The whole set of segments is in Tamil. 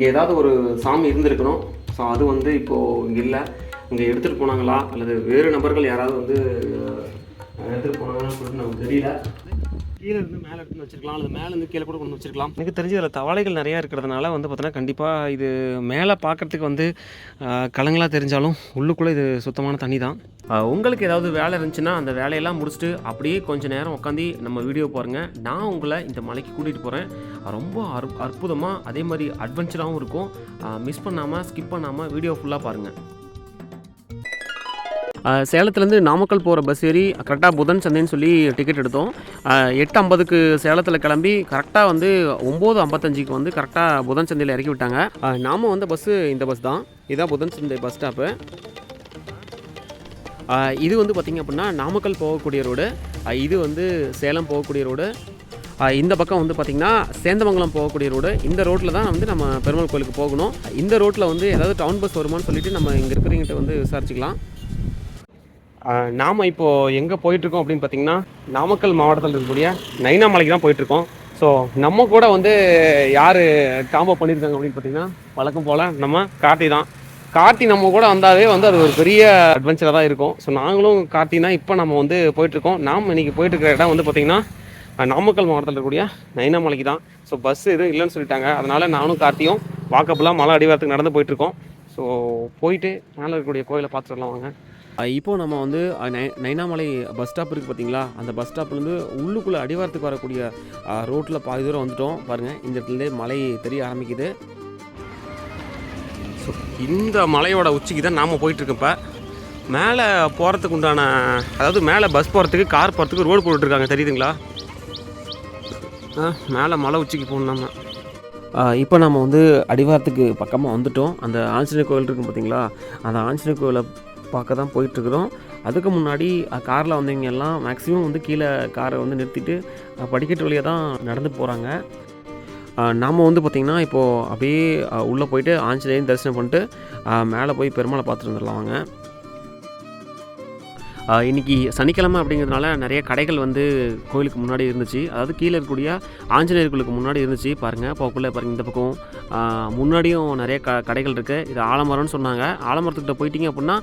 இங்கே ஏதாவது ஒரு சாமி இருந்திருக்கணும். ஸோ அது வந்து இப்போது இங்கே இல்லை. இங்கே எடுத்துகிட்டு போனாங்களா? அல்லது வேறு நபர்கள் யாராவது வந்து எடுத்துகிட்டு போனாங்கன்னு சொல்லிட்டு நமக்கு தெரியல. கீழே இருந்து மேலே எடுத்து வச்சிருக்கலாம் அல்லது மேலே இருந்து கீழே கூட கொண்டு வச்சிருக்கலாம். எனக்கு தெரிஞ்சு அதில் தவளைகள் நிறையா இருக்கிறதுனால வந்து பார்த்தோன்னா கண்டிப்பாக இது மேலே பார்க்கறதுக்கு வந்து கலங்களாக தெரிஞ்சாலும் உள்ளுக்குள்ளே இது சுத்தமான தண்ணி தான் உங்களுக்கு ஏதாவது வேலை இருந்துச்சுன்னா அந்த வேலையெல்லாம் முடிச்சுட்டு அப்படியே கொஞ்ச நேரம் உட்காந்து நம்ம வீடியோ பாருங்கள் நான் உங்களை இந்த மலைக்கு கூட்டிகிட்டு போகிறேன் ரொம்ப அற் அற்புதமாக அதே மாதிரி அட்வென்ச்சராகவும் இருக்கும். மிஸ் பண்ணாமல் ஸ்கிப் பண்ணாமல் வீடியோ ஃபுல்லாக பாருங்கள் சேலத்துலேருந்து நாமக்கல் போகிற பஸ் ஏறி கரெக்டாக புதன் சந்தைன்னு சொல்லி டிக்கெட் எடுத்தோம். எட்டு ஐம்பதுக்கு சேலத்தில் கிளம்பி கரெக்டாக வந்து ஒம்பது ஐம்பத்தஞ்சுக்கு வந்து கரெக்டாக புதன் சந்தையில் இறக்கி விட்டாங்க. நாம வந்த பஸ்ஸு இந்த பஸ் தான். இதுதான் புதன் சந்தை பஸ் ஸ்டாப்பு இது வந்து பார்த்திங்க அப்படின்னா நாமக்கல் போகக்கூடிய ரோடு இது வந்து சேலம் போகக்கூடிய ரோடு இந்த பக்கம் வந்து பார்த்திங்கன்னா சேந்தமங்கலம் போகக்கூடிய ரோடு இந்த ரோட்டில் தான் வந்து நம்ம பெருமாள் கோயிலுக்கு போகணும். இந்த ரோட்டில் வந்து ஏதாவது டவுன் பஸ் வருமான்னு சொல்லிட்டு நம்ம இங்கே இருக்கிறவங்ககிட்ட வந்து விசாரிச்சுக்கலாம். நாம் இப்போது எங்கே போயிட்டுருக்கோம் அப்படின்னு பார்த்தீங்கன்னா நாமக்கல் மாவட்டத்தில் இருக்கக்கூடிய நைனா மலைக்கு தான் போயிட்டுருக்கோம். ஸோ நம்ம கூட வந்து யார் காம்போ பண்ணியிருக்காங்க அப்படின்னு பார்த்தீங்கன்னா வழக்கம் போல் நம்ம கார்த்தி தான். கார்த்தி நம்ம கூட வந்தாவே வந்து அது ஒரு பெரிய அட்வென்ச்சராக தான் இருக்கும். ஸோ நாங்களும் கார்த்தினா இப்போ நம்ம வந்து போயிட்டுருக்கோம். நாம் இன்னைக்கு போயிட்டுருக்கிற இடம் வந்து பார்த்திங்கன்னா நாமக்கல் மாவட்டத்தில் இருக்கக்கூடிய நைனாமலைக்கு தான். ஸோ பஸ் எதுவும் இல்லைன்னு சொல்லிட்டாங்க. அதனால் நானும் கார்த்தியும் வாக்கப்புலாம் மலை அடிவாரத்துக்கு நடந்து போயிட்டுருக்கோம். ஸோ போயிட்டு மேலே இருக்கக்கூடிய கோயிலை பார்த்துடலாம் வாங்க. இப்போது நம்ம வந்து நை- நைனாமலை பஸ் ஸ்டாப் இருக்குது பார்த்தீங்களா அந்த பஸ் ஸ்டாப்லேருந்து உள்ளுக்குள்ளே அடிவாரத்துக்கு வரக்கூடிய ரோட்டில் பாதி தூரம் வந்துட்டோம். பாருங்கள் இந்த இடத்துலேருந்து மலை தெரிய ஆரம்பிக்குது. ஸோ இந்த மலையோட உச்சிக்கு தான் நாம் போயிட்டுருக்கோம் இப்போ. மேலே போகிறதுக்கு உண்டான அதாவது மேலே பஸ் போகிறதுக்கு கார் போகிறதுக்கு ரோடு போட்டுட்ருக்காங்க தெரியுதுங்களா? ஆ மேலே மலை உச்சிக்கு போகணும் நம்ம இப்போ நம்ம வந்து அடிவாரத்துக்கு பக்கமாக வந்துட்டோம். அந்த ஆஞ்சநேயர் கோயில் இருக்கும் பார்த்தீங்களா அந்த ஆஞ்சநேயர் கோயிலை பார்க்க தான் போயிட்டுருக்குறோம். அதுக்கு முன்னாடி காரில் வந்தவங்க எல்லாம் மேக்ஸிமம் வந்து கீழே காரை வந்து நிறுத்திட்டு படிக்கட்டு வழியாக தான் நடந்து போகிறாங்க நாம் வந்து பார்த்திங்கன்னா இப்போது அப்படியே உள்ளே போயிட்டு ஆஞ்சநேயன் தரிசனம் பண்ணிட்டு மேலே போய் பெருமாளை பார்த்துட்டு வந்துடலாம் வாங்க. இன்றைக்கி இன்னைக்கு சனிக்கிழமை அப்படிங்கிறதுனால நிறைய கடைகள் வந்து கோயிலுக்கு முன்னாடி இருந்துச்சு. அதாவது கீழே இருக்கக்கூடிய ஆஞ்சநேயர் கோயிலுக்கு முன்னாடி இருந்துச்சு. பாருங்கள் போக்குள்ளே பாருங்கள் இந்த பக்கம். முன்னாடியும் நிறைய க கடைகள் இருக்குது இது ஆலமரம்னு சொன்னாங்க. ஆலமரத்துக்கிட்ட போயிட்டீங்க அப்படின்னா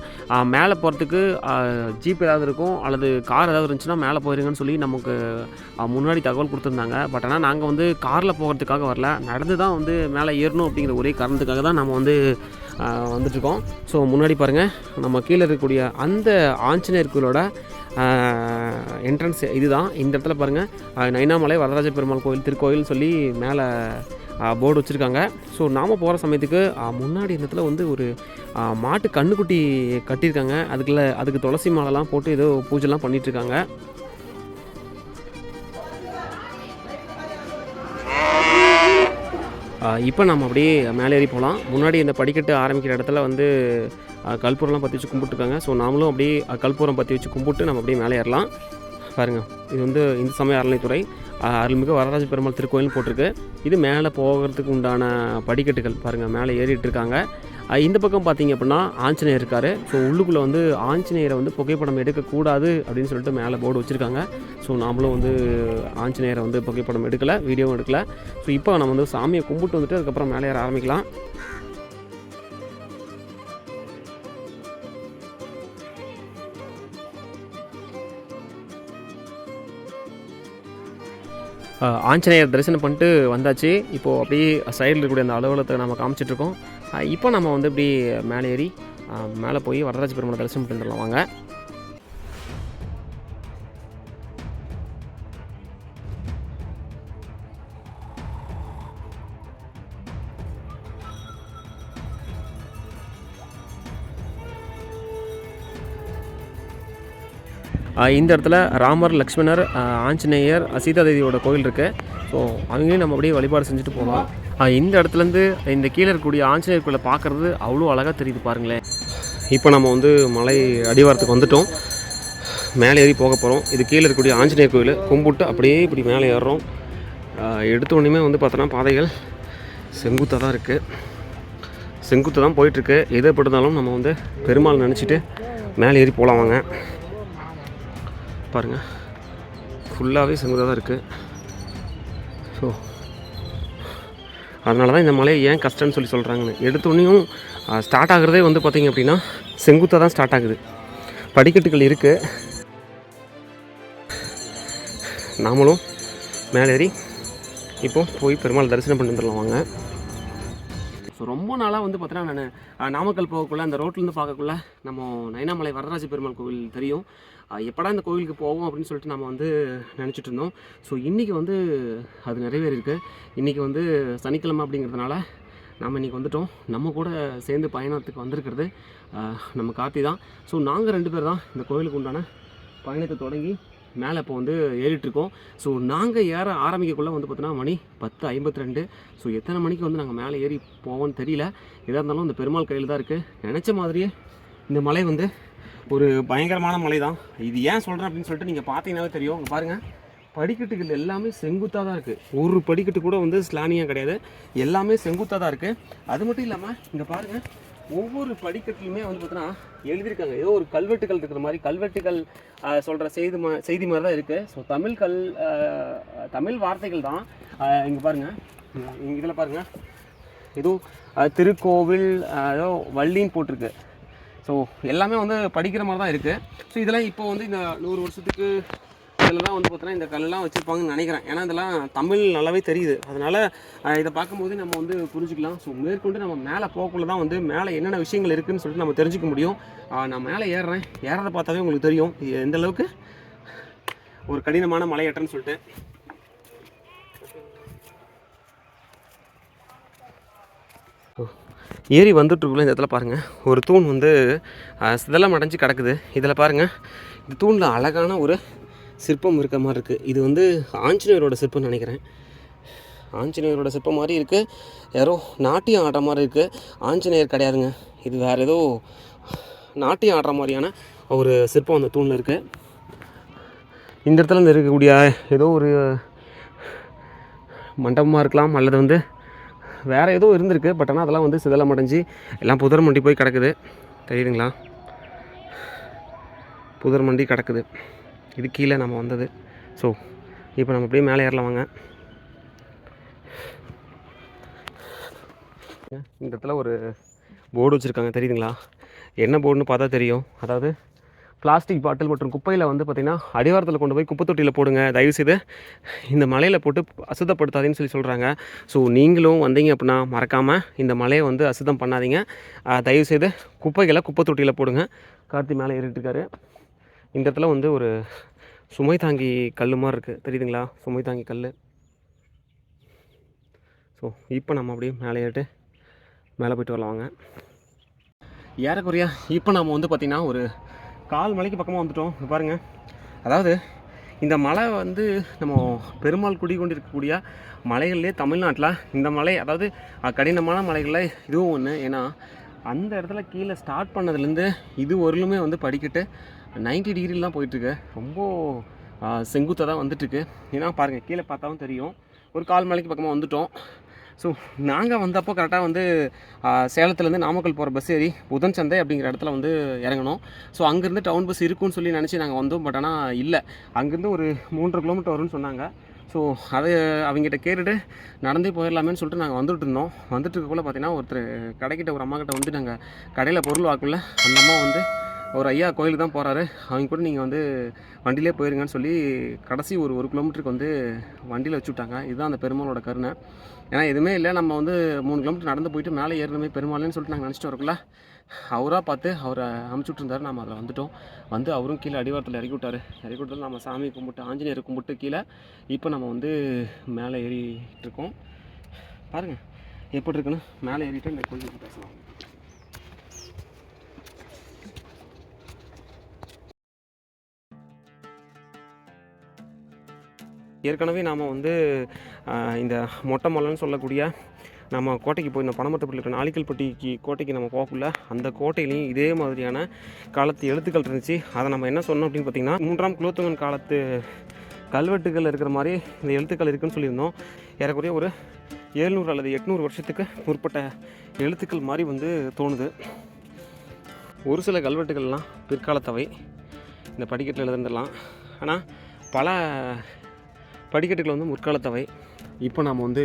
மேலே போகிறதுக்கு ஜீப் ஏதாவது இருக்கும் அல்லது கார் ஏதாவது இருந்துச்சுன்னா மேலே போயிருங்கன்னு சொல்லி நமக்கு முன்னாடி தகவல் கொடுத்துருந்தாங்க. பட் ஆனால் நாங்கள் வந்து காரில் போகிறதுக்காக வரல. நடந்து தான் வந்து மேலே ஏறணும் அப்படிங்கிற ஒரே காரணத்துக்காக தான் நம்ம வந்து வந்துட்டுருக்கோம். ஸோ முன்னாடி பாருங்கள் நம்ம கீழே இருக்கக்கூடிய அந்த ஆஞ்சநேயர் கோயிலோட என்ட்ரன்ஸ் இதுதான். இந்த இடத்துல பாருங்கள் நைனாமலை வரதராஜ பெருமாள் கோயில் திருக்கோயில் சொல்லி மேலே போர்டு வச்சுருக்காங்க. ஸோ நாம் போகிற சமயத்துக்கு முன்னாடி இந்த இடத்துல வந்து ஒரு மாட்டு கண்ணுக்குட்டி கட்டியிருக்காங்க. அதுக்குள்ள அதுக்கு துளசி மாலைலாம் போட்டு ஏதோ பூஜைலாம் பண்ணிகிட்ருக்காங்க இப்போ நம்ம அப்படியே மேலே ஏறி போகலாம் முன்னாடி இந்த படிக்கட்டு ஆரம்பிக்கிற இடத்துல வந்து கல்பூரம்லாம் பற்றி வச்சு கும்பிட்டுருக்காங்க. ஸோ நாமளும் அப்படியே கல்பூரம் பற்றி வச்சு கும்பிட்டு நம்ம அப்படியே மேலே ஏறலாம். பாருங்கள் இது வந்து இந்து சமய அறநிலைத்துறை அருள்மிகு வரராஜ பெருமாள் திருக்கோயில் போட்டிருக்கு. இது மேலே போகிறதுக்கு உண்டான படிக்கட்டுகள் பாருங்கள் மேலே ஏறிட்டு இருக்காங்க. இந்த பக்கம் பார்த்தீங்க அப்படின்னா ஆஞ்சநேயர் இருக்கார். ஸோ உள்ளுக்குள்ளே வந்து ஆஞ்சநேயரை வந்து புகைப்படம் எடுக்கக்கூடாது அப்படின்னு சொல்லிட்டு மேலே போர்டு வச்சுருக்காங்க. ஸோ நாமளும் வந்து ஆஞ்சநேயரை வந்து புகைப்படம் எடுக்கலை வீடியோவும் எடுக்கலை. ஸோ இப்போ நம்ம வந்து சாமியை கும்பிட்டு வந்துட்டு அதுக்கப்புறம் மேலே ஏற ஆரம்பிக்கலாம். ஆஞ்சநேயர் தரிசனம் பண்ணிட்டு வந்தாச்சு. இப்போது அப்படியே சைடில் இருக்கக்கூடிய அந்த அலுவலகத்தை நம்ம காமிச்சிட்ருக்கோம் இப்போ நம்ம வந்து இப்படி மேலே ஏறி மேலே போய் வரதராஜ பெருமாளை தரிசனம் பண்ணிட்டு வாங்க. இந்த இடத்துல ராமர் லக்ஷ்மணர் ஆஞ்சநேயர் ஆஞ்சநேயர் சீதாதேவியோட கோயில் இருக்குது ஸோ அவங்களையும் நம்ம அப்படியே வழிபாடு செஞ்சுட்டு போகலாம். இந்த இடத்துலேருந்து இந்த கீழே இருக்கக்கூடிய ஆஞ்சநேயர் கோயிலை பார்க்குறது அவ்வளோ அழகாக தெரியுது பாருங்களேன். இப்போ நம்ம வந்து மலை அடிவாரத்துக்கு வந்துட்டோம். மேலே ஏறி போக போகிறோம் இது கீழே இருக்கக்கூடிய ஆஞ்சநேயர் கோயில். கும்பிட்டு அப்படியே இப்படி மேலே ஏறுறோம். எடுத்த உடனே வந்து பார்த்தோன்னா பாதைகள் செங்குத்தாக தான் இருக்குது செங்குத்து தான் போயிட்டுருக்கு எது நம்ம வந்து பெருமாள் நினச்சிட்டு மேலே ஏறி போகலாம் வாங்க. பாருங்கள் ஃபுல்லாகவே செங்குதாக தான் இருக்குது ஸோ அதனால தான் இந்த மலையை ஏன் கஷ்டம்னு சொல்லி சொல்கிறாங்கன்னு எடுத்தோடனையும் ஸ்டார்ட் ஆகிறதே வந்து பார்த்திங்க அப்படின்னா செங்குத்தாக தான் ஸ்டார்ட் ஆகுது. படிக்கட்டுகள் இருக்குது நாமளும் மேலேறி இப்போது போய் பெருமாள் தரிசனம் பண்ணி வந்துடலாம் வாங்க. ஸோ ரொம்ப நாளாக வந்து பார்த்தீங்கன்னா நான் நாமக்கல் போகக்குள்ளே அந்த ரோட்லேருந்து பார்க்கக்குள்ள நம்ம நயனாமலை வரதராஜ பெருமாள் கோவில் தெரியும். எப்படா இந்த கோவிலுக்கு போவோம் அப்படின்னு சொல்லிட்டு நம்ம வந்து நினச்சிட்டு இருந்தோம். ஸோ இன்றைக்கி வந்து அது நிறைவேறியிருக்கு. இன்றைக்கி வந்து சனிக்கிழமை அப்படிங்கிறதுனால நம்ம இன்றைக்கி வந்துட்டோம். நம்ம கூட சேர்ந்து பயணத்துக்கு வந்திருக்கிறது நம்ம கார்த்தி தான். ஸோ நாங்கள் ரெண்டு பேர் தான் இந்த கோவிலுக்கு உண்டான பயணத்தை தொடங்கி மேலே இப்போ வந்து ஏறிட்டுருக்கோம். ஸோ நாங்கள் ஏற ஆரம்பிக்கக்குள்ளே வந்து பார்த்தோன்னா மணி பத்து ஐம்பத்தி ரெண்டு ஸோ எத்தனை மணிக்கு வந்து நாங்கள் மேலே ஏறி போவோம்னு தெரியல. எதாக இருந்தாலும் இந்த பெருமாள் கையில் தான் இருக்குது நினச்ச மாதிரியே இந்த மலை வந்து ஒரு பயங்கரமான மலை தான் இது ஏன் சொல்கிறேன் அப்படின்னு சொல்லிட்டு நீங்கள் பார்த்தீங்கன்னாவே தெரியும். இங்கே பாருங்கள் படிக்கட்டுகள் எல்லாமே செங்குத்தாக தான் இருக்குது ஒரு படிக்கட்டு கூட வந்து ஸ்லானியாக கிடையாது. எல்லாமே செங்குத்தாக தான் இருக்குது அது மட்டும் இல்லாமல் இங்கே பாருங்கள் ஒவ்வொரு படிக்கட்டுலையுமே வந்து பார்த்தீங்கன்னா எழுதியிருக்காங்க. ஏதோ ஒரு கல்வெட்டுகள் இருக்கிற மாதிரி கல்வெட்டுகள் சொல்கிற செய்தி மா செய்தி மாதிரி தான் இருக்குது ஸோ தமிழ் கல் தமிழ் வார்த்தைகள் தான். இங்கே பாருங்கள் இதில் பாருங்கள் ஏதோ திருக்கோவில் ஏதோ வள்ளின்னு போட்டிருக்கு. ஸோ எல்லாமே வந்து படிக்கிற மாதிரி தான் இருக்குது ஸோ இதெல்லாம் இப்போ வந்து இந்த நூறு வருஷத்துக்கு இதில் தான் வந்து பார்த்தோன்னா இந்த கல்லாம் வச்சுருப்பாங்கன்னு நினைக்கிறேன். ஏன்னா இதெல்லாம் தமிழ் நல்லாவே தெரியுது. அதனால் இதை பார்க்கும்போது நம்ம வந்து புரிஞ்சுக்கலாம். ஸோ மேற்கொண்டு நம்ம மேலே போகக்குள்ள தான் வந்து மேலே என்னென்ன விஷயங்கள் இருக்குதுன்னு சொல்லிட்டு நம்ம தெரிஞ்சுக்க முடியும். நான் மேலே ஏறுறேன். ஏறதை பார்த்தாவே உங்களுக்கு தெரியும். எந்த அளவுக்கு ஒரு கடினமான மலையேற்றம்னு சொல்லிட்டு. ஏறி வந்துட்டுருக்குள்ள இந்த இடத்துல பாருங்கள் ஒரு தூண் வந்து சிதலம் அடைஞ்சு கிடக்குது. இதில் பாருங்கள் இந்த தூணில் அழகான ஒரு சிற்பம் இருக்க மாதிரி இருக்குது இது வந்து ஆஞ்சநேயரோட சிற்பம்னு நினைக்கிறேன். ஆஞ்சநேயரோட சிற்பம் மாதிரி இருக்குது யாரோ நாட்டியம் ஆடுற மாதிரி இருக்குது ஆஞ்சநேயர் கிடையாதுங்க. இது வேறு ஏதோ நாட்டியம் ஆடுற மாதிரியான ஒரு சிற்பம் அந்த தூணில் இருக்குது இந்த இடத்துல இருந்து இருக்கக்கூடிய ஏதோ ஒரு மண்டபமாக இருக்கலாம் அல்லது வந்து வேறு எதுவும் இருந்திருக்கு பட் ஆனால் அதெல்லாம் வந்து சிதலம் அடைஞ்சு எல்லாம் புதர் மண்டி போய் கிடக்குது. தெரியுதுங்களா? புதர் மண்டி கிடக்குது. இது கீழே நம்ம வந்தது. ஸோ இப்போ நம்ம அப்படியே மேலே ஏறலாம் வாங்க. இந்த இடத்துல ஒரு போர்டு வச்சுருக்காங்க தெரியுதுங்களா? என்ன போர்டுன்னு பார்த்தா தெரியும். அதாவது பிளாஸ்டிக் பாட்டில் மற்றும் குப்பையில் வந்து பார்த்திங்கன்னா அடிவாரத்தில் கொண்டு போய் குப்பை தொட்டியில் போடுங்க. தயவுசெய்து இந்த மலையில் போட்டு அசுத்தப்படுத்தாதீங்கன்னு சொல்லி சொல்கிறாங்க ஸோ நீங்களும் வந்தீங்க அப்படின்னா மறக்காமல் இந்த மலையை வந்து அசுத்தம் பண்ணாதீங்க. தயவுசெய்து குப்பைகளை குப்பை தொட்டியில் போடுங்க. கார்த்தி மேலே ஏறிட்டுருக்காரு இந்த இடத்துல வந்து ஒரு சுமை தாங்கி கல் மாதிரி இருக்குது தெரியுதுங்களா? சுமை தாங்கி கல் ஸோ இப்போ நம்ம அப்படியே மேலே ஏறிட்டு மேலே போயிட்டு வரலாம் வாங்க. ஏறக்குறையா இப்போ நம்ம வந்து பார்த்திங்கன்னா ஒரு கால் மலைக்கு பக்கமாக வந்துட்டோம். பாருங்கள் பாருங்க. அதாவது இந்த மலை வந்து நம்ம பெருமாள் குடி கொண்டு இருக்கக்கூடிய மலைகள்லேயே தமிழ்நாட்டில் இந்த மலை அதாவது கடினமான மலைகளில் இதுவும் ஒன்று ஏன்னா அந்த இடத்துல கீழே ஸ்டார்ட் பண்ணதுலேருந்து இது ஒருலுமே வந்து படிக்கட்டு 90 டிகிரியில் தான் போயிட்டுருக்கு. ரொம்ப செங்குத்தாக தான் வந்துட்டுருக்கு. ஏன்னா பாருங்கள் கீழே பார்த்தாலும் தெரியும். ஒரு கால் மலைக்கு பக்கமாக வந்துட்டோம். ஸோ நாங்கள் வந்தப்போ கரெக்டாக வந்து சேலத்துலேருந்து நாமக்கல் போகிற பஸ் ஏறி புதன் சந்தை அப்படிங்கிற இடத்துல வந்து இறங்கணும் ஸோ அங்கேருந்து டவுன் பஸ் இருக்குன்னு சொல்லி நினச்சி நாங்கள் வந்தோம் பட் ஆனால் இல்லை. அங்கேருந்து ஒரு மூன்றரை கிலோமீட்டர் வரும்னு சொன்னாங்க. ஸோ அதை அவங்ககிட்ட கேட்டுட்டு நடந்தே போயிடலாமேன்னு சொல்லிட்டு நாங்கள் வந்துட்டு இருந்தோம். வந்துட்டு இருக்கக்குள்ள பார்த்தீங்கன்னா ஒருத்தர் கடைக்கிட்ட ஒரு அம்மாக்கிட்ட வந்து நாங்கள் கடையில் பொருள் வாக்குள்ள அந்த அம்மா வந்து ஒரு ஐயா கோயிலுக்கு தான் போகிறாரு அவங்க கூட நீங்கள் வந்து வண்டியிலே போயிருங்கன்னு சொல்லி கடைசி ஒரு ஒரு கிலோமீட்டருக்கு வந்து வண்டியில் வச்சு விட்டாங்க. இதுதான் அந்த பெருமாளோட கருணை. ஏன்னா எதுவுமே இல்லை. நம்ம வந்து மூணு கிலோமீட்டர் நடந்து போயிட்டு மேலே ஏறணுமே பெருமாள்னு சொல்லிட்டு நாங்கள் நினச்சிட்டு வரக்குள்ள அவராக பார்த்து அவரை அமுச்சு விட்ருந்தாரு நம்ம அதில் வந்துட்டோம். வந்து அவரும் கீழே அடிவாரத்தில் இறக்கி விட்டாரு. இறக்கி விட்டது நம்ம சாமி கும்பிட்டு ஆஞ்சநேயர் கும்பிட்டு கீழே இப்போ நம்ம வந்து மேலே ஏறிட்டு இருக்கோம். பாருங்கள் எப்படி இருக்குன்னு மேலே ஏறிட்டு இந்த கோயிலுக்கு பேசலாம். ஏற்கனவே நாம் வந்து இந்த மொட்டை மலைன்னு சொல்லக்கூடிய நம்ம கோட்டைக்கு போய் இந்த பணமரத்துப்பட்டி இருக்கிற நாளிக்கல்பட்டிக்கு கோட்டைக்கு நம்ம போகக்குள்ள அந்த கோட்டையிலையும் இதே மாதிரியான காலத்து எழுத்துக்கள் இருந்துச்சு. அதை நம்ம என்ன சொன்னோம் அப்படின்னு பார்த்தீங்கன்னா மூன்றாம் குலோத்துங்கன் காலத்து கல்வெட்டுகள் இருக்கிற மாதிரி இந்த எழுத்துக்கள் இருக்குதுன்னு சொல்லியிருந்தோம். ஏறக்குறைய ஒரு ஏழ்நூறு அல்லது எட்நூறு வருஷத்துக்கு முற்பட்ட எழுத்துக்கள் மாதிரி வந்து தோணுது. ஒரு சில கல்வெட்டுகள்லாம் பிற்காலத்தவை. இந்த படிக்கட்டில் எழுதுந்துடலாம் ஆனால் பல படிக்கட்டுகள் வந்து முற்காலத்தவை. இப்போ நாம் வந்து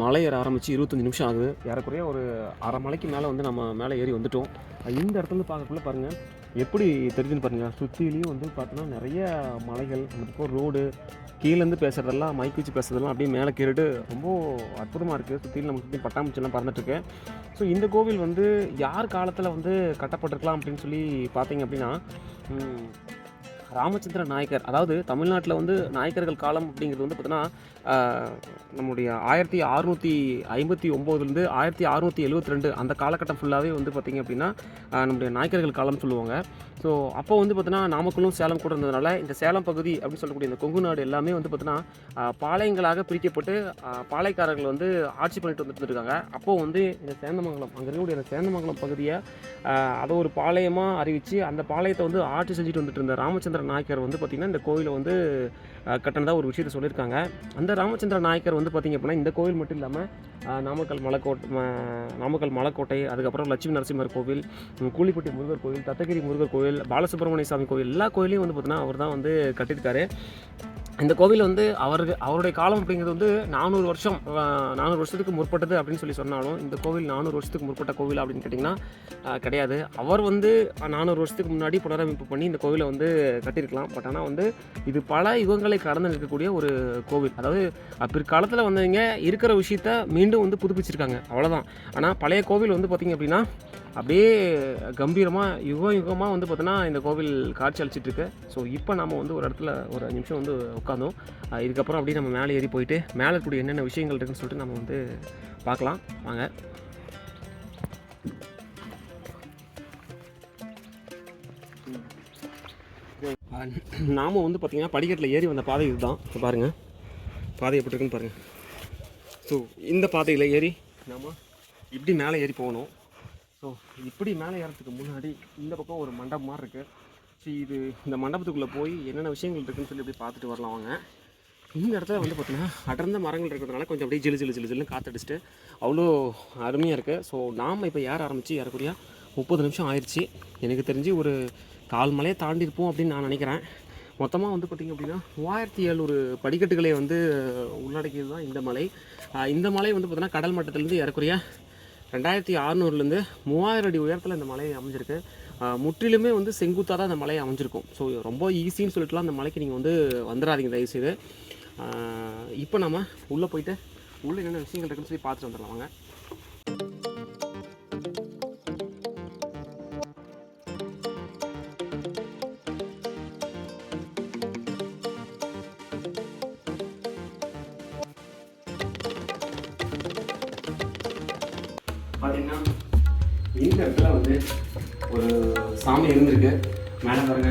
மலை ஏற ஆரம்பித்து இருபத்தஞ்சி நிமிஷம் ஆகுது. ஏறக்குறைய ஒரு அரை மலைக்கு மேலே வந்து நம்ம மேலே ஏறி வந்துட்டோம். இந்த இடத்துல இருந்து பார்க்கக்குள்ள பாருங்கள் எப்படி தெரியுதுன்னு பாருங்கள் சுற்றிலையும் வந்து பார்த்தோன்னா நிறைய மலைகள் அந்த ரோடு கீழேருந்து பேசுகிறதெல்லாம் மைக் வச்சு பேசுறதெல்லாம் அப்படியே மேலே கேட்டுட்டு ரொம்ப அற்புதமாக இருக்குது சுற்றிலும் நமக்கு சுற்றி பட்டாம்பூச்செல்லாம் பறந்துட்டுருக்கு. ஸோ இந்த கோவில் வந்து யார் காலத்தில் வந்து கட்டப்பட்டிருக்கலாம் அப்படின்னு சொல்லி பார்த்தீங்க அப்படின்னா ராமச்சந்திர நாயக்கர். அதாவது தமிழ்நாட்டில் வந்து நாயக்கர்கள் காலம் அப்படிங்கிறது வந்து பார்த்தீங்கன்னா நம்முடைய ஆயிரத்தி அறுநூற்றி ஐம்பத்தி ஒம்போதுலேருந்து ஆயிரத்தி அறுநூற்றி எழுபத்தி ரெண்டு அந்த காலகட்டம் ஃபுல்லாகவே வந்து பார்த்திங்க அப்படின்னா நம்முடைய நாயக்கர்கள் காலம்னு சொல்லுவாங்க. ஸோ அப்போ வந்து பார்த்தீங்கன்னா நாமக்கலும் சேலம் கூட இருந்ததுனால இந்த சேலம் பகுதி அப்படின்னு சொல்லக்கூடிய இந்த கொங்கு நாடு எல்லாமே வந்து பார்த்தீங்கன்னா பாளையங்களாக பிரிக்கப்பட்டு பாளையக்காரர்கள் வந்து ஆட்சி பண்ணிட்டு வந்துட்டு இருக்காங்க அப்போது வந்து இந்த சேந்தமங்கலம் அங்கே இருக்கக்கூடிய இந்த சேந்தமங்கலம் பகுதியை அதை ஒரு பாளையமாக அறிவித்து அந்த பாளையத்தை வந்து ஆட்சி செஞ்சுட்டு வந்துட்டு இருந்த ராமச்சந்திர நாயக்கர் வந்து பார்த்திங்கன்னா இந்த கோயிலை வந்து கட்டினதாக ஒரு விஷயத்தை சொல்லியிருக்காங்க. அந்த ராமச்சந்திர நாயக்கர் வந்து பார்த்திங்க அப்படின்னா இந்த கோவில் மட்டும் இல்லாமல் நாமக்கல் மலைக்கோட்டை நாமக்கல் மலைக்கோட்டை அதுக்கப்புறம் லட்சுமி நரசிம்மர் கோவில் கூலிப்பட்டி முருகர் கோயில் தத்தகிரி முருகர் கோவில் பாலசுப்ரமணிய சாமி கோவில் எல்லா கோயிலையும் வந்து பார்த்தீங்கன்னா அவர் தான் வந்து கட்டியிருக்காரு. இந்த கோவில் வந்து அவருக்கு அவருடைய காலம் அப்படிங்கிறது வந்து நானூறு வருஷம் நானூறு வருஷத்துக்கு முற்பட்டது அப்படின்னு சொல்லி சொன்னாலும் இந்த கோவில் நானூறு வருஷத்துக்கு முற்பட்ட கோவில் அப்படின்னு கேட்டிங்கன்னா கிடையாது. அவர் வந்து நானூறு வருஷத்துக்கு முன்னாடி புனரமைப்பு பண்ணி இந்த கோவிலை வந்து கட்டியிருக்கலாம். பட் ஆனால் வந்து இது பல யுகங்களை கடந்து நிற்கக்கூடிய ஒரு கோவில். அதாவது பிற்காலத்தில் வந்தவங்க இருக்கிற விஷயத்த மீண்டும் வந்து புதுப்பிச்சிருக்காங்க. அவ்வளோதான் ஆனால் பழைய கோவில் வந்து பார்த்திங்க அப்படின்னா அப்படியே கம்பீரமாக யுகம் யுகமாக வந்து பார்த்தோன்னா இந்த கோவில் காட்சி அழிச்சிட்ருக்கு ஸோ இப்போ நம்ம வந்து ஒரு இடத்துல ஒரு அஞ்சு நிமிஷம் வந்து உட்காந்தோம். இதுக்கப்புறம் அப்படியே நம்ம மேலே ஏறி போயிட்டு மேலே இருக்கக்கூடிய என்னென்ன விஷயங்கள் இருக்குன்னு சொல்லிட்டு நம்ம வந்து பார்க்கலாம். வாங்க. நாம் வந்து பார்த்திங்கன்னா படிக்கட்டில் ஏறி வந்த பாதை இதுதான். இப்போ பாருங்கள் பாதை எப்படி இருக்குன்னு பாருங்கள் ஸோ இந்த பாதையில் ஏறி நாம் இப்படி மேலே ஏறி போகணும். ஸோ இப்படி மேலே ஏறதுக்கு முன்னாடி இந்த பக்கம் ஒரு மண்டபம் மாதிரி இருக்குது ஸோ இது இந்த மண்டபத்துக்குள்ளே போய் என்னென்ன விஷயங்கள் இருக்குன்னு சொல்லி அப்படியே பார்த்துட்டு வரலாம் வாங்க. இந்த இடத்துல வந்து பார்த்திங்கன்னா அடர்ந்த மரங்கள் இருக்கிறதுனால கொஞ்சம் அப்படியே ஜிலு ஜிலு ஜிலு ஜிலுன்னு காத்தடிச்சிட்டு அவ்வளோ அருமையாக இருக்குது ஸோ நாம் இப்போ ஏற ஆரம்பித்து ஏறக்கூடிய முப்பது நிமிஷம் ஆயிடுச்சு எனக்கு தெரிஞ்சு ஒரு கால் மலையை தாண்டி இருப்போம் அப்படின்னு நான் நினைக்கிறேன். மொத்தமாக வந்து பார்த்திங்க அப்படின்னா மூவாயிரத்தி எழுநூறு படிக்கட்டுகளை வந்து உள்ளடக்கியது தான் இந்த மலை. இந்த மலை வந்து பார்த்திங்கன்னா கடல் மட்டத்திலேருந்து ஏறக்குறைய ரெண்டாயிரத்தி அறநூறுலேருந்து மூவாயிரம் அடி உயரத்தில் இந்த மலை அமைஞ்சிருக்கு. முற்றிலுமே வந்து செங்குத்தாக தான் இந்த மலை அமைஞ்சிருக்கும். ஸோ ரொம்ப ஈஸின்னு சொல்லிட்டுலாம் அந்த மலைக்கு நீங்கள் வந்து வந்துடாதீங்க தயவுசெய்து. இப்போ நம்ம உள்ளே போயிட்டு உள்ளே என்னென்ன விஷயங்கள் இருக்குன்னு சொல்லி பார்த்துட்டு வந்துடலாம். வாங்க. இருந்திருக்கு மேலே பாருங்க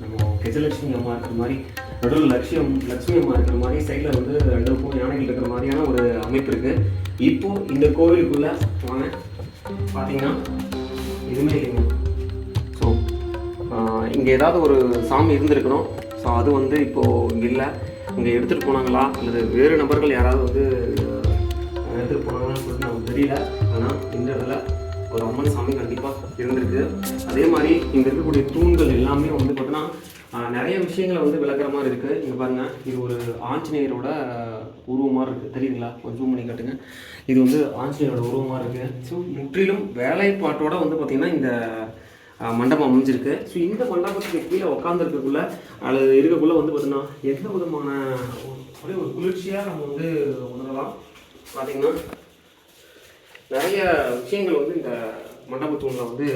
நம்ம கெஜலட்சுமி அம்மா இருக்கிற மாதிரி நடுவில் லட்சியம் லட்சுமி அம்மா இருக்கிற மாதிரி சைடில் வந்து ரெண்டு பக்கம் யானைகள் இருக்கிற மாதிரியான ஒரு அமைப்பு இருக்குது இப்போ இந்த கோவிலுக்குள்ளே வாங்க. பார்த்தீங்கன்னா எதுவுமே இல்லைங்க. ஸோ இங்கே ஏதாவது ஒரு சாமி இருந்திருக்கணும். ஸோ அது வந்து இப்போது இங்கே இல்லை. இங்கே எடுத்துகிட்டு போனாங்களா? அல்லது வேறு நபர்கள் யாராவது வந்து எடுத்துகிட்டு போனாங்களான்னு சொல்லிட்டு நமக்கு தெரியல. ஆனால் இந்த இடத்துல ஒரு அம்மன் சாமி கண்டிப்பாக இருந்திருக்கு. அதே மாதிரி இங்கே இருக்கக்கூடிய தூண்கள் எல்லாமே வந்து பார்த்தீங்கன்னா நிறைய விஷயங்களை வந்து விளக்குற மாதிரி இருக்குது இங்கே பாருங்க இது ஒரு ஆஞ்சநேயரோட உருவம் மாதிரி இருக்குது தெரியுதுங்களா? கொஞ்சம் பண்ணி காட்டுங்க. இது வந்து ஆஞ்சநேயரோட உருவமாக இருக்குது ஸோ முற்றிலும் வேலைப்பாட்டோட வந்து பார்த்திங்கன்னா இந்த மண்டபம் அமைஞ்சிருக்கு. ஸோ இந்த மண்டபத்துக்கு கீழே உட்காந்துருக்கக்குள்ள அல்லது இருக்கக்குள்ளே வந்து பார்த்தீங்கன்னா எந்த விதமான ஒரு- ஒரே ஒரு குளிர்ச்சியாக நம்ம வந்து உணரலாம். பார்த்தீங்கன்னா நிறைய விஷயங்கள் வந்து இந்த மண்டபத்தூணில் வந்து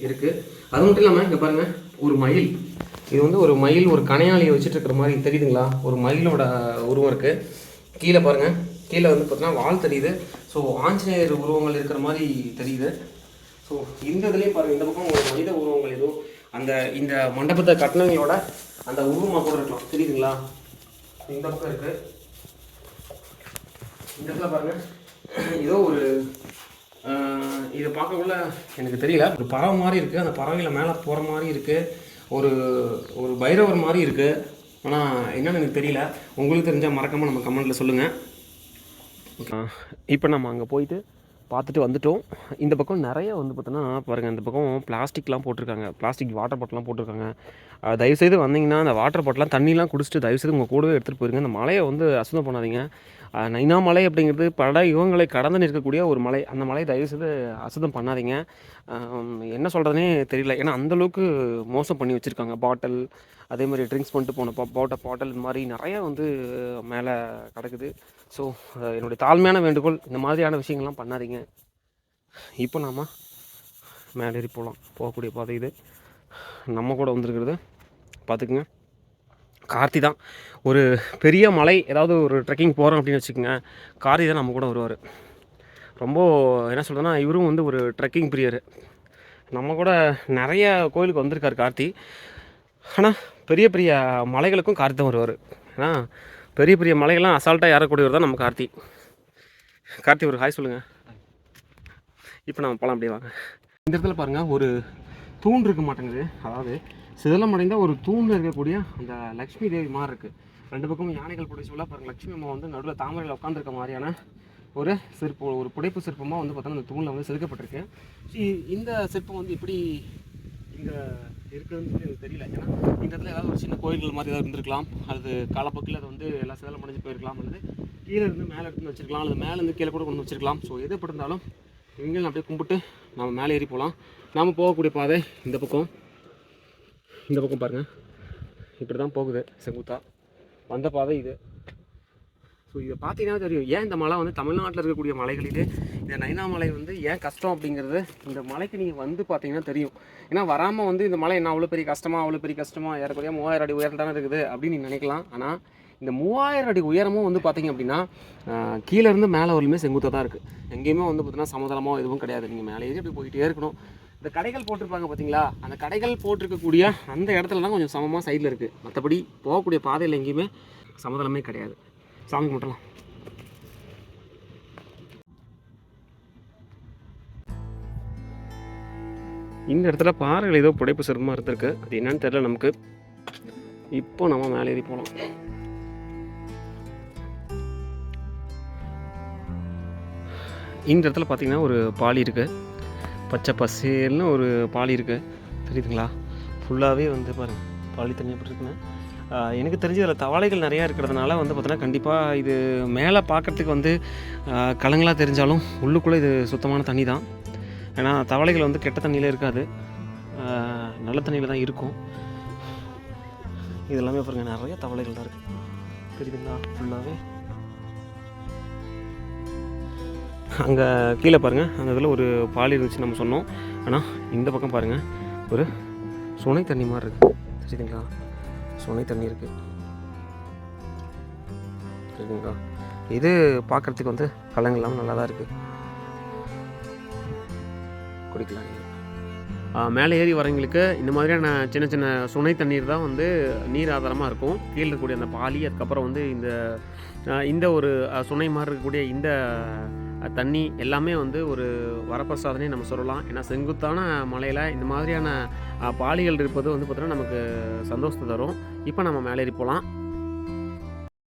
இரு- அது மட்டும் இல்லாமல் இங்கே பாருங்கள் ஒரு மயில். இது வந்து ஒரு மயில் ஒரு கணையாளியை வச்சுட்டு இருக்கிற மாதிரி தெரியுதுங்களா? ஒரு மயிலோட உருவம் இருக்குது கீழே பாருங்கள் கீழே வந்து பார்த்தீங்கன்னா வால் தெரியுது. ஸோ ஆஞ்சநேயர் உருவங்கள் இருக்கிற மாதிரி தெரியுது. ஸோ இந்த இதுலேயும் பாருங்கள் இந்த பக்கம் ஒரு மனித உருவங்கள் ஏதோ அந்த இந்த மண்டபத்தை கட்டினவங்களோட அந்த உருவமாக கூட இருக்கலாம். தெரியுதுங்களா? இந்த பக்கம் இருக்குது இந்த இடத்துல பாருங்கள் ஏதோ ஒரு இதை பார்க்கக்குள்ள எனக்கு தெரியல. ஒரு பறவை மாதிரி இருக்குது அந்த பறவையில் மேலே போகிற மாதிரி இருக்குது ஒரு ஒரு பைரவர் மாதிரி இருக்குது ஆனால் என்னன்னு எனக்கு தெரியல. உங்களுக்கு தெரிஞ்சால் மறக்காமல் நம்ம கமெண்ட்டில் சொல்லுங்கள் இப்போ நம்ம அங்கே போயிட்டு பார்த்துட்டு வந்துட்டோம். இந்த பக்கம் நிறைய வந்து பார்த்தோன்னா பாருங்கள் இந்த பக்கம் பிளாஸ்டிக்லாம் போட்டிருக்காங்க. பிளாஸ்டிக் வாட்டர் பாட்டிலாம் போட்டிருக்காங்க. தயவுசெய்து வந்தீங்கன்னா அந்த வாட்டர் பாட்டிலாம் தண்ணிலாம் குடிச்சிட்டு தயவுசெய்து உங்கள் கூடவே எடுத்துகிட்டு போயிருங்க. அந்த மலையை வந்து அசுத்தம் பண்ணாதீங்க. நைனா மலை அப்படிங்கிறது பல யுகங்களை கடந்து நிற்கக்கூடிய ஒரு மலை. அந்த மலையை தயவுசெய்து அசுத்தம் பண்ணாதீங்க. என்ன சொல்கிறதுனே தெரியல. ஏன்னா அந்தளவுக்கு மோசம் பண்ணி வச்சுருக்காங்க. பாட்டில் அதே மாதிரி ட்ரிங்க்ஸ் பண்ணிட்டு போன போட்ட பாட்டல் இந்த மாதிரி நிறையா வந்து மேலே கிடக்குது. ஸோ என்னுடைய தாழ்மையான வேண்டுகோள் இந்த மாதிரியான விஷயங்கள்லாம் பண்ணாதீங்க. இப்போ நாம் மேலே ஏறி போகலாம் போகக்கூடிய பாதை இது. நம்ம கூட வந்திருக்கிறது பார்த்துக்குங்க. கார்த்தி தான். ஒரு பெரிய மலை ஏதாவது ஒரு ட்ரெக்கிங் போகிறோம் அப்படின்னு வச்சுக்கோங்க கார்த்தி தான் நம்ம கூட வருவார். ரொம்ப என்ன சொல்கிறதுன்னா இவரும் வந்து ஒரு ட்ரெக்கிங் பிரியர். நம்ம கூட நிறைய கோயிலுக்கு வந்திருக்கார் கார்த்தி. ஆனால் பெரிய பெரிய மலைகளுக்கும் கார்த்தி வருவார். ஏன்னா பெரிய பெரிய மலைகள்லாம் அசால்ட்டாக ஏறக்கூடியவர் தான் நம்ம கார்த்தி. கார்த்தி ஒரு ஹாய் சொல்லுங்கள் இப்போ நம்ம போகலாம் அப்படியே வாங்க. இந்த இடத்துல பாருங்கள் ஒரு தூண் இருக்க மாட்டேங்குது. அதாவது சிதலமடைந்த ஒரு தூணில் இருக்கக்கூடிய அந்த லக்ஷ்மி தேவி மாதிரி இருக்குது ரெண்டு பக்கமும் யானைகள் புடை பாருங்கள் லக்ஷ்மி அம்மா வந்து நடுவில் தாமரையில் உட்காந்துருக்க மாதிரியான ஒரு சிற்பம் ஒரு புடைப்பு சிற்பமாக வந்து பார்த்தோன்னா அந்த தூணில் வந்து செதுக்கப்பட்டிருக்கு. இந்த சிற்பம் வந்து எப்படி இங்கே இருக்குதுன்னு சொல்லி எனக்கு தெரியல. ஏன்னா இந்த இடத்துல ஏதாவது ஒரு சின்ன கோயில்கள் மாதிரி ஏதாவது இருந்திருக்கலாம். அது காலப்போக்கில் அது வந்து எல்லாம் சேதம் அடைஞ்சு போயிருக்கலாம். அல்லது கீழே இருந்து மேலே எடுத்து வச்சிருக்கலாம். அல்லது மேலே இருந்து கீழே கூட கொண்டு வந்து வச்சிருக்கலாம். ஸோ எது எப்படி இருந்தாலும் இவங்களும் அப்படியே கும்பிட்டு நம்ம மேலே ஏறி போகலாம். நாம் போகக்கூடிய பாதை இந்த பக்கம். இந்த பக்கம் பாருங்கள் இப்படி தான் போகுது செங்குத்தா. வந்த பாதை இது. ஸோ இதை பார்த்தீங்கன்னா தெரியும். ஏன் இந்த மலை வந்து தமிழ்நாட்டில் இருக்கக்கூடிய மலைகளிலே இந்த நைனா மலை வந்து ஏன் கஷ்டம் அப்படிங்கிறது இந்த மலைக்கு நீங்கள் வந்து பார்த்தீங்கன்னா தெரியும். ஏன்னா வராமல் வந்து இந்த மலை என்ன அவ்வளோ பெரிய கஷ்டமாக அவ்வளோ பெரிய கஷ்டமாக ஏறக்குறைய மூவாயிரம் அடி உயரம் தானே இருக்குது அப்படின்னு நீங்கள் நினைக்கலாம். ஆனால் இந்த மூவாயிரம் அடி உயரமும் வந்து பார்த்தீங்க அப்படின்னா கீழேருந்து மேலே வரலுமே செங்குத்தாக தான் இருக்குது எங்கேயுமே வந்து பார்த்தீங்கன்னா சமதளமாக எதுவும் கிடையாது. நீங்கள் மேலே ஏறி அப்படி போயிட்டே இருக்கணும். இந்த கடைகள் போட்டிருப்பாங்க பார்த்தீங்களா? அந்த கடைகள் போட்டிருக்கக்கூடிய அந்த இடத்துல தான் கொஞ்சம் சமமாக சைடில் இருக்குது மற்றபடி போகக்கூடிய பாதையில் எங்கேயுமே சமதளமே கிடையாது. சாமி கும்பிட்டலாம் இந்த இடத்துல பாறைகள் ஏதோ புடைப்பு சிரமமாக இருந்திருக்கு. அது என்னன்னு தெரியல நமக்கு. இப்போ நம்ம மேலே ஏறி போகலாம் இந்த இடத்துல பார்த்தீங்கன்னா ஒரு பாலி இருக்குது பச்சை பசேல்னு ஒரு பாலி இருக்குது தெரியுதுங்களா? ஃபுல்லாகவே வந்து பாருங்கள் பாலி தண்ணி எப்படி எனக்கு தெரிஞ்சு அதில் தவளைகள் நிறையா இருக்கிறதுனால வந்து பார்த்தோன்னா கண்டிப்பாக இது மேலே பார்க்குறதுக்கு வந்து கலங்களாக தெரிஞ்சாலும் உள்ளுக்குள்ளே இது சுத்தமான தண்ணி தான் ஏன்னா தவளைகள் வந்து கெட்ட தண்ணியில் இருக்காது. நல்ல தண்ணியில் தான் இருக்கும். இது எல்லாமே பாருங்கள் நிறைய தவளைகள் தான் இருக்குது தெரியுதுங்களா? ஃபுல்லாகவே அங்கே கீழே பாருங்கள் அந்த இதில் ஒரு பால் இருந்துச்சு நம்ம சொன்னோம். ஆனால் இந்த பக்கம் பாருங்கள் ஒரு சுனை தண்ணி மாதிரி இருக்குது தெரியுதுங்களா? சுனை தண்ணி இருக்குது தெரியுதுங்களா? இது பார்க்குறதுக்கு வந்து கலங்க இல்லாமல் நல்லா தான் இருக்குது குடிக்கலாம் மேலே ஏறி வரவங்களுக்கு இந்த மாதிரியான சின்ன சின்ன சுனை தண்ணீர் தான் வந்து நீர் ஆதாரமாக இருக்கும். கீழே இருக்கக்கூடிய அந்த பாலி அதுக்கப்புறம் வந்து இந்த இந்த ஒரு சுனை மாதிரி இருக்கக்கூடிய இந்த தண்ணி எல்லாமே வந்து ஒரு வரப்பிரசாதனே நம்ம சொல்லலாம். ஏன்னா செங்குத்தான மலையில் இந்த மாதிரியான பாலிகள் இருப்பது வந்து பார்த்திங்கன்னா நமக்கு சந்தோஷத்தை தரும். இப்போ நம்ம மேலே ஏறி போகலாம்.